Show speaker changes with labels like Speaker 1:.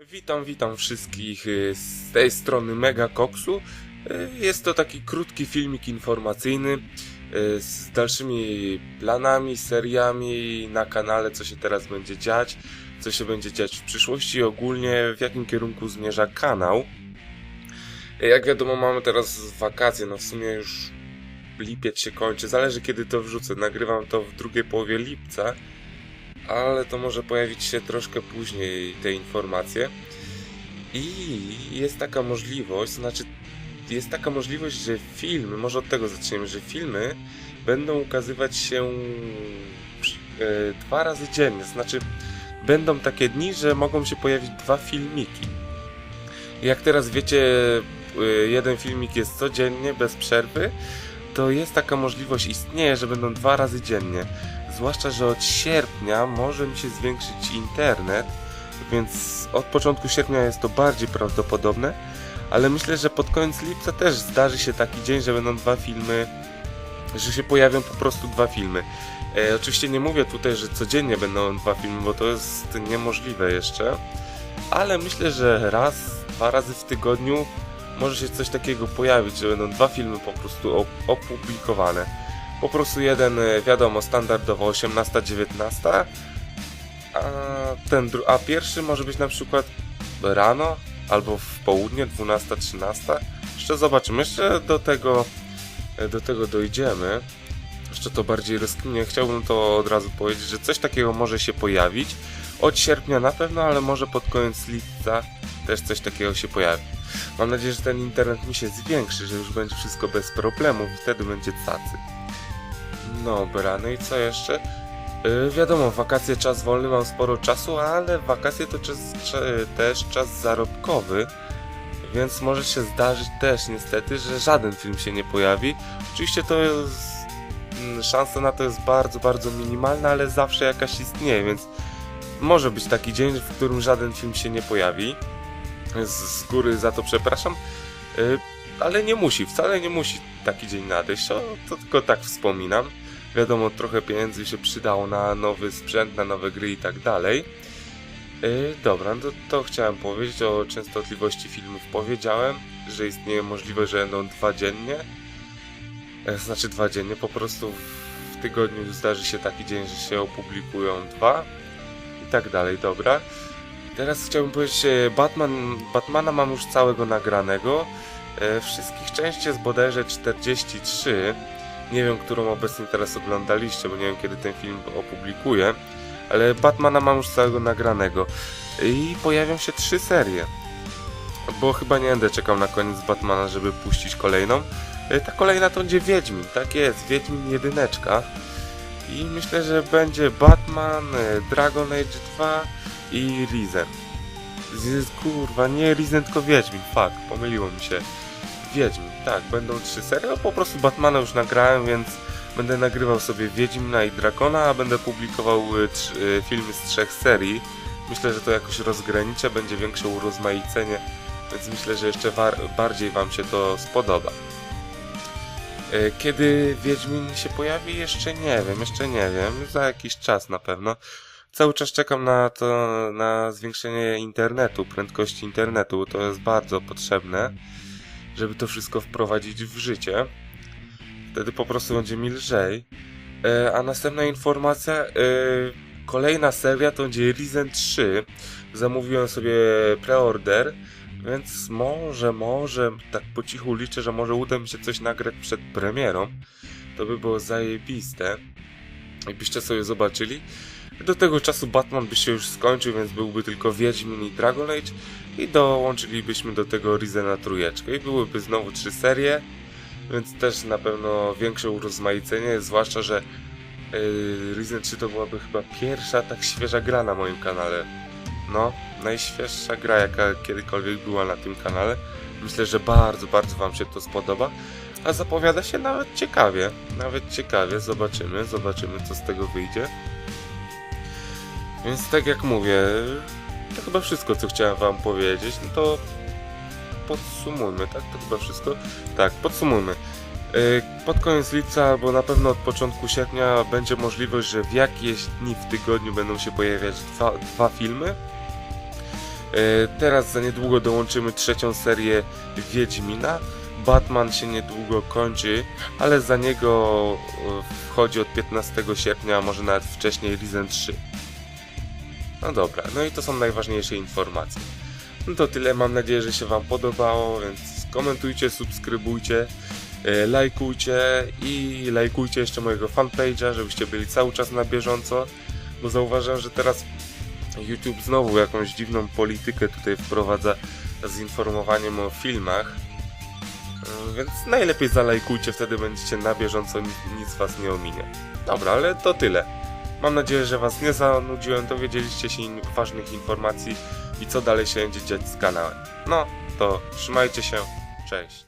Speaker 1: Witam, witam wszystkich y, z tej strony Mega Koksu. Y, Jest to taki krótki filmik informacyjny y, z dalszymi planami, seriami na kanale, co się teraz będzie dziać, co się będzie dziać w przyszłości, ogólnie w jakim kierunku zmierza kanał. Jak wiadomo, mamy teraz wakacje, no w sumie już lipiec się kończy, zależy kiedy to wrzucę. Nagrywam to w drugiej połowie lipca ale to może pojawić się troszkę później te informacje. I jest taka możliwość, znaczy jest taka możliwość, że filmy, może od tego zaczniemy, że filmy będą ukazywać się e, dwa razy dziennie, znaczy będą takie dni, że mogą się pojawić dwa filmiki. Jak teraz wiecie, e, jeden filmik jest codziennie, bez przerwy, to jest taka możliwość, istnieje, że będą dwa razy dziennie. Zwłaszcza, że od sierpnia może mi się zwiększyć internet, więc od początku sierpnia jest to bardziej prawdopodobne, ale myślę, że pod koniec lipca też zdarzy się taki dzień, że będą dwa filmy, że się pojawią po prostu dwa filmy. E, oczywiście nie mówię tutaj, że codziennie będą dwa filmy, bo to jest niemożliwe jeszcze, ale myślę, że raz, dwa razy w tygodniu może się coś takiego pojawić, że będą dwa filmy po prostu op- opublikowane. Po prostu jeden, e, wiadomo, standardowo 18-19, a, ten, a pierwszy może być na przykład rano albo w południe 12-13. Jeszcze zobaczymy, jeszcze do tego, e, do tego dojdziemy. Jeszcze to bardziej rozkminie. Chciałbym to od razu powiedzieć, że coś takiego może się pojawić. Od sierpnia na pewno, ale może pod koniec lipca też coś takiego się pojawi. Mam nadzieję, że ten internet mi się zwiększy, że już będzie wszystko bez problemów i wtedy będzie cacy. Dobra, no i co jeszcze? Yy, wiadomo, wakacje czas wolny, mam sporo czasu, ale wakacje to czas, cze- też czas zarobkowy, więc może się zdarzyć też niestety, że żaden film się nie pojawi. Oczywiście to jest... mm, szansa na to jest bardzo, bardzo minimalna, ale zawsze jakaś istnieje, więc może być taki dzień, w którym żaden film się nie pojawi. Z, z góry za to przepraszam. Yy, ale nie musi, wcale nie musi taki dzień nadejść, o, to tylko tak wspominam. Wiadomo, trochę pieniędzy się przydało na nowy sprzęt, na nowe gry i tak dalej. Yy, dobra, no to, to chciałem powiedzieć o częstotliwości filmów. Powiedziałem, że istnieje możliwość, że będą dwa dziennie. E, znaczy dwa dziennie, po prostu w tygodniu zdarzy się taki dzień, że się opublikują dwa i tak dalej, dobra. Teraz chciałbym powiedzieć, e, Batman, Batmana mam już całego nagranego. E, Wszystkich części jest bodajże 43. Nie wiem, którą obecnie teraz oglądaliście, bo nie wiem, kiedy ten film opublikuję. Ale Batmana mam już całego nagranego. I pojawią się trzy serie. Bo chyba nie będę czekał na koniec Batmana, żeby puścić kolejną. E, Ta kolejna to będzie Wiedźmin, tak jest, Wiedźmin jedyneczka. I myślę, że będzie Batman, e, Dragon Age 2 i Risen. Kurwa, nie Risen, tylko Wiedźmin, fuck, pomyliło mi się. Wiedźmin, tak, będą trzy serie, no po prostu Batmana już nagrałem, więc będę nagrywał sobie Wiedźmina i Drakona, a będę publikował y, trz- y, filmy z trzech serii. Myślę, że to jakoś rozgraniczę, będzie większe urozmaicenie, więc myślę, że jeszcze bardziej Wam się to spodoba. Y, Kiedy Wiedźmin się pojawi? Jeszcze nie wiem, jeszcze nie wiem, za jakiś czas na pewno. Cały czas czekam na to, na zwiększenie internetu, prędkości internetu, to jest bardzo potrzebne żeby to wszystko wprowadzić w życie. Wtedy po prostu będzie mi lżej. E, a następna informacja, e, kolejna seria to będzie Risen 3. Zamówiłem sobie preorder, więc może, może, tak po cichu liczę, że może uda mi się coś nagrać przed premierą. To by było zajebiste. Jakbyście sobie zobaczyli. Do tego czasu Batman by się już skończył, więc byłby tylko Wiedźmin i Dragon Age i dołączylibyśmy do tego Risena trójeczkę i byłyby znowu trzy serie, więc też na pewno większe urozmaicenie, zwłaszcza, że yy, Risen 3 to byłaby chyba pierwsza tak świeża gra na moim kanale. No, najświeższa gra jaka kiedykolwiek była na tym kanale. Myślę, że bardzo, bardzo Wam się to spodoba. A zapowiada się nawet ciekawie. Nawet ciekawie. Zobaczymy, zobaczymy co z tego wyjdzie. Więc tak jak mówię, to chyba wszystko, co chciałem wam powiedzieć. No to podsumujmy, tak? To chyba wszystko. Tak, podsumujmy. Yy, Pod koniec lipca, albo na pewno od początku sierpnia, będzie możliwość, że w jakieś dni w tygodniu będą się pojawiać dwa, dwa filmy. Teraz za niedługo dołączymy trzecią serię Wiedźmina. Batman się niedługo kończy, ale za niego e, wchodzi od 15 sierpnia, może nawet wcześniej Risen 3. No dobra, no i to są najważniejsze informacje. No to tyle, mam nadzieję, że się Wam podobało, więc komentujcie, subskrybujcie, e, lajkujcie i lajkujcie jeszcze mojego fanpage'a, żebyście byli cały czas na bieżąco, bo zauważam, że teraz YouTube znowu jakąś dziwną politykę tutaj wprowadza z informowaniem o filmach. E, Więc najlepiej zalajkujcie, wtedy będziecie na bieżąco, nic was nie ominie. Dobra, ale to tyle. Mam nadzieję, że was nie zanudziłem, dowiedzieliście się in ważnych informacji i co dalej się będzie dziać z kanałem. No, to trzymajcie się, cześć.